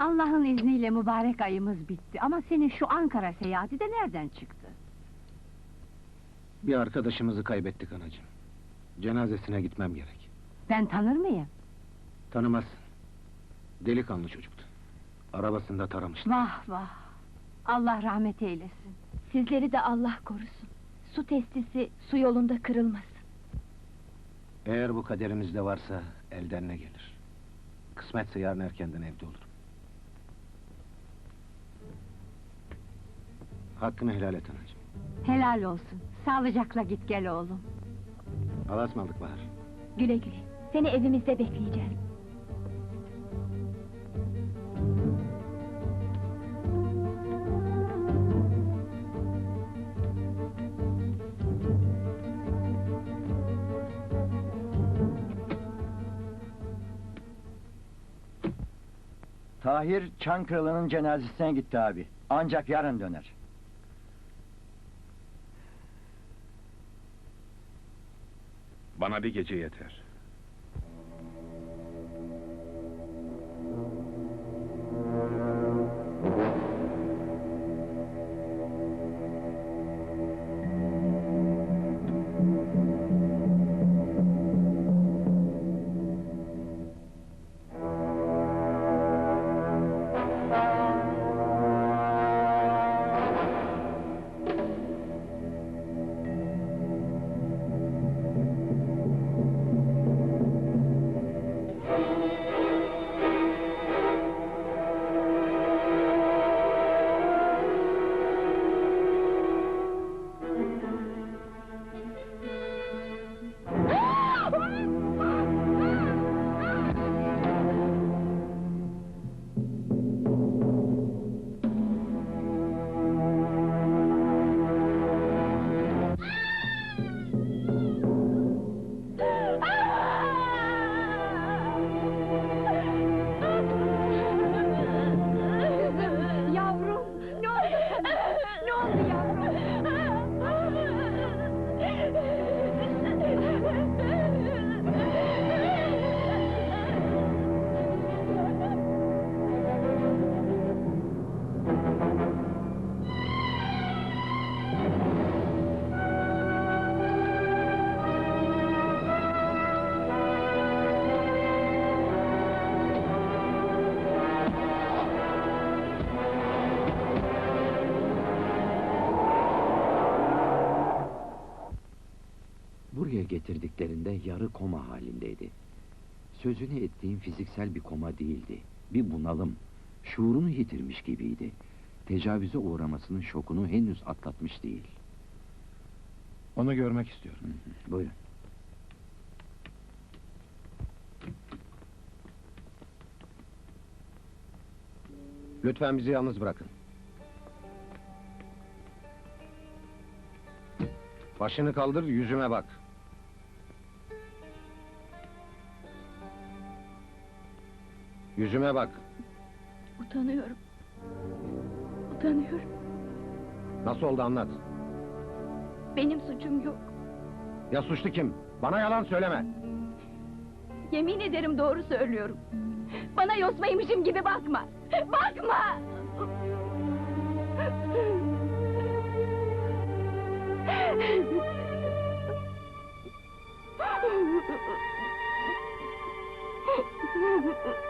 Allah'ın izniyle mübarek ayımız bitti ama senin şu Ankara seyahati de nereden çıktı? Bir arkadaşımızı kaybettik anacığım. Cenazesine gitmem gerek. Ben tanır mıyım? Tanımazsın. Delikanlı çocuktu. Arabasında taramışlar. Vah vah! Allah rahmet eylesin. Sizleri de Allah korusun. Su testisi su yolunda kırılmasın. Eğer bu kaderimizde varsa elden ne gelir? Kısmetse yarın erkenden evde olurum. Hakkını helal et anacığım. Helal olsun. Sağlıcakla git gel oğlum. Allah'a ısmarladık Bahar. Güle güle. Seni evimizde bekleyeceğiz. Tahir Çankırılı'nın cenazesine gitti abi. Ancak yarın döner. Bana bir gece yeter. Getirdiklerinde yarı koma halindeydi. Sözünü ettiğim fiziksel bir koma değildi. Bir bunalım. Şuurunu yitirmiş gibiydi. Tecavüze uğramasının şokunu henüz atlatmış değil. Onu görmek istiyorum. Hı hı, Buyurun. Lütfen bizi yalnız bırakın. Başını kaldır, yüzüme bak. Yüzüme bak. Utanıyorum. Utanıyorum. Nasıl oldu anlat. Benim suçum yok. Ya suçlu kim? Bana yalan söyleme. Yemin ederim doğru söylüyorum. Bana yosmaymışım gibi bakma. Bakma!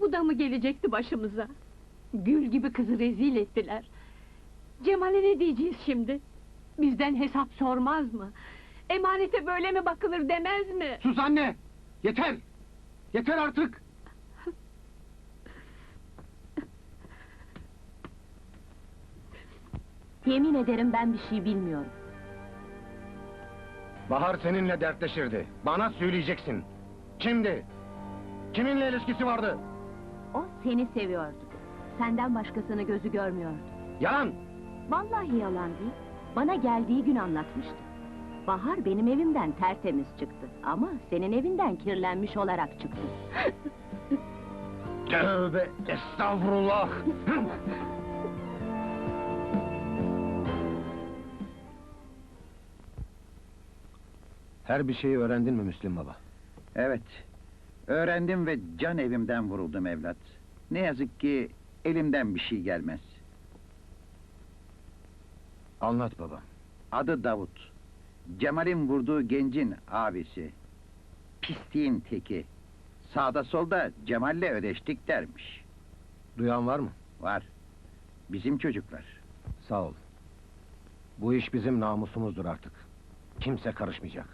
Bu da mı gelecekti başımıza? Gül gibi kızı rezil ettiler. Cemal'e ne diyeceğiz şimdi? Bizden hesap sormaz mı? Emanete böyle mi bakılır demez mi? Sus anne! Yeter! Yeter artık! Yemin ederim ben bir şey bilmiyorum. Bahar seninle dertleşirdi. Bana söyleyeceksin. Kimdi? Kiminle ilişkisi vardı? O seni seviyordu. Senden başkasını gözü görmüyordu. Yalan! Vallahi yalan değil. Bana geldiği gün anlatmıştı. Bahar benim evimden tertemiz çıktı. Ama senin evinden kirlenmiş olarak çıktı. Tövbe estağfurullah! Her bir şeyi öğrendin mi Müslüm Baba? Evet. Öğrendim ve can evimden vuruldum evlat. Ne yazık ki elimden bir şey gelmez. Anlat baba. Adı Davut. Cemal'in vurduğu gencin abisi. Pisliğin teki. Sağda solda Cemal'le ödeştik dermiş. Duyan var mı? Var. Bizim çocuklar. Sağ ol. Bu iş bizim namusumuzdur artık. Kimse karışmayacak.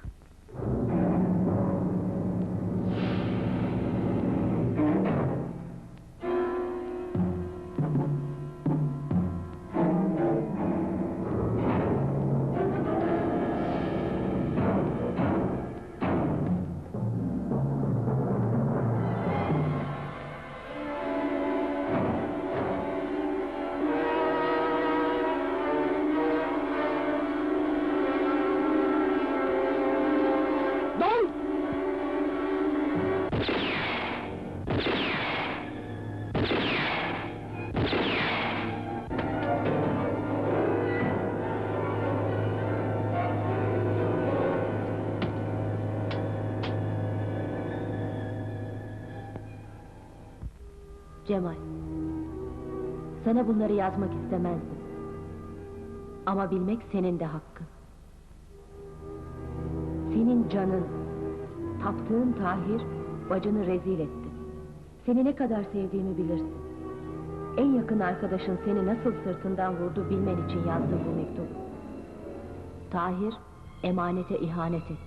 Cemal. Sana bunları yazmak istemezdim. Ama bilmek senin de hakkın. Senin canın, taptığın Tahir, bacını rezil etti. Seni ne kadar sevdiğimi bilirsin. En yakın arkadaşın seni nasıl sırtından vurdu bilmen için yazdım bu mektubu. Tahir, emanete ihanet etti.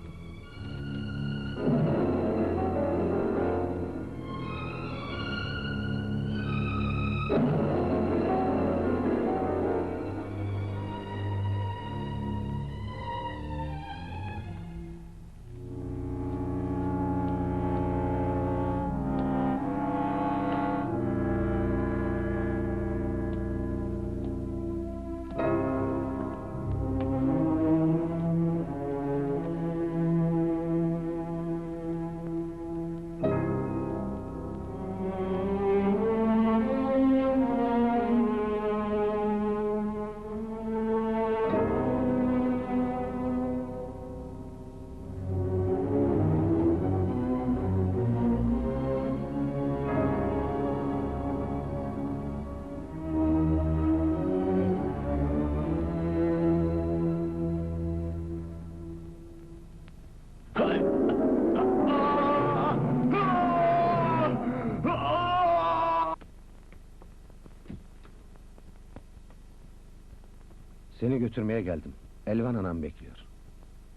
Seni götürmeye geldim. Elvan anam bekliyor.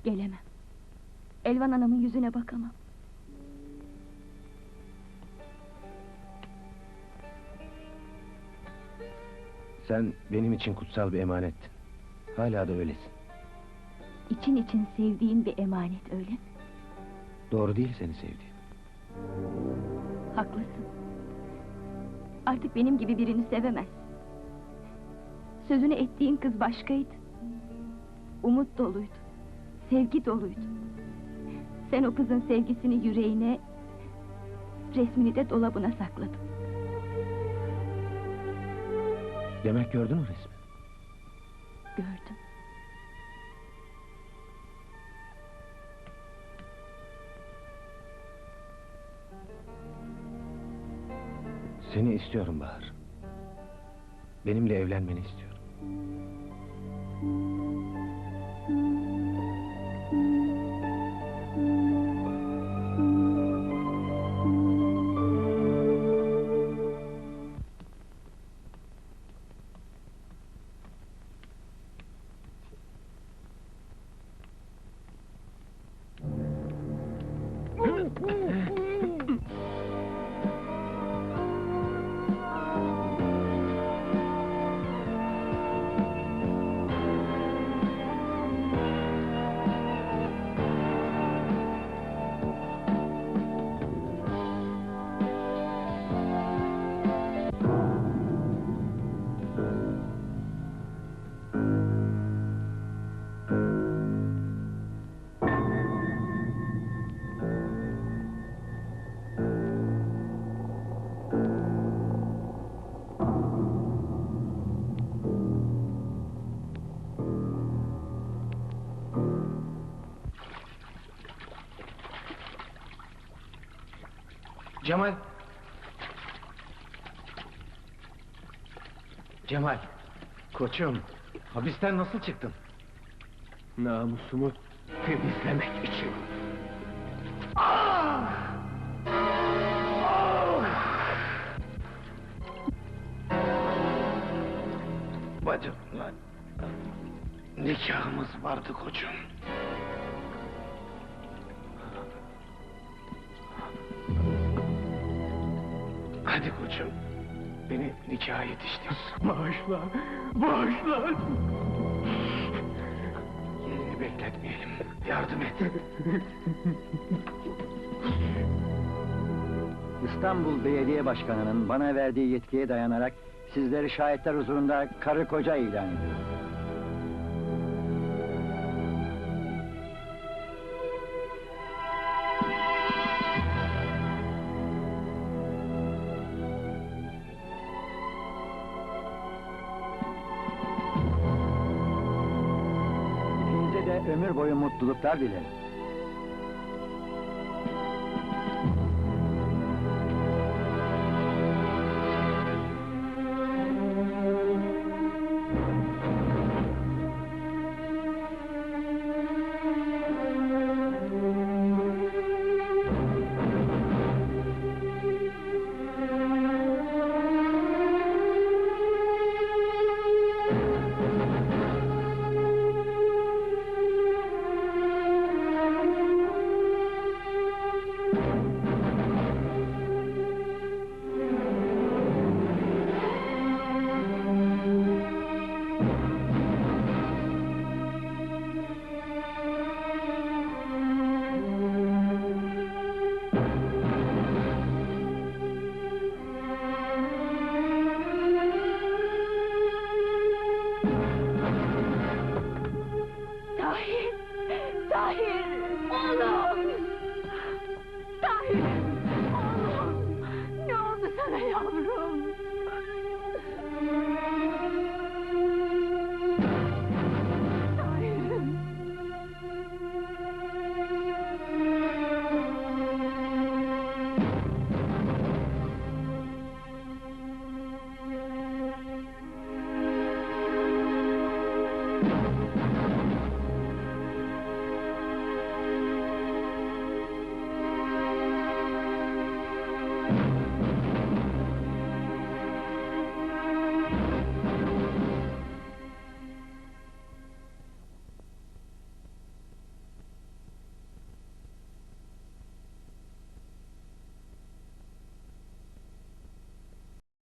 Gelemem. Elvan anamın yüzüne bakamam. Sen benim için kutsal bir emanettin. Hala da öylesin. İçin için sevdiğin bir emanet öyle mi? Doğru değil seni sevdiğim. Haklısın. Artık benim gibi birini sevemez. Sözünü ettiğin kız başkaydı. Umut doluydu. Sevgi doluydu. Sen o kızın sevgisini yüreğine... ...resmini de dolabına sakladın. Demek gördün o resmi. Gördüm. Seni istiyorum Bahar. Benimle evlenmeni istiyorum. thank you Cemal! Cemal! Koçum, hapisten nasıl çıktın? Namusumu Temizlemek için. Bacımla nikahımız vardı koçum. Hadi koçum, beni nikaha yetiştir. Bağışla, bağışla. Yerini bekletmeyelim, yardım et. İstanbul Belediye Başkanı'nın bana verdiği yetkiye dayanarak sizleri şahitler huzurunda karı koca ilan ediyorum. Ömür boyu mutluluklar dilerim.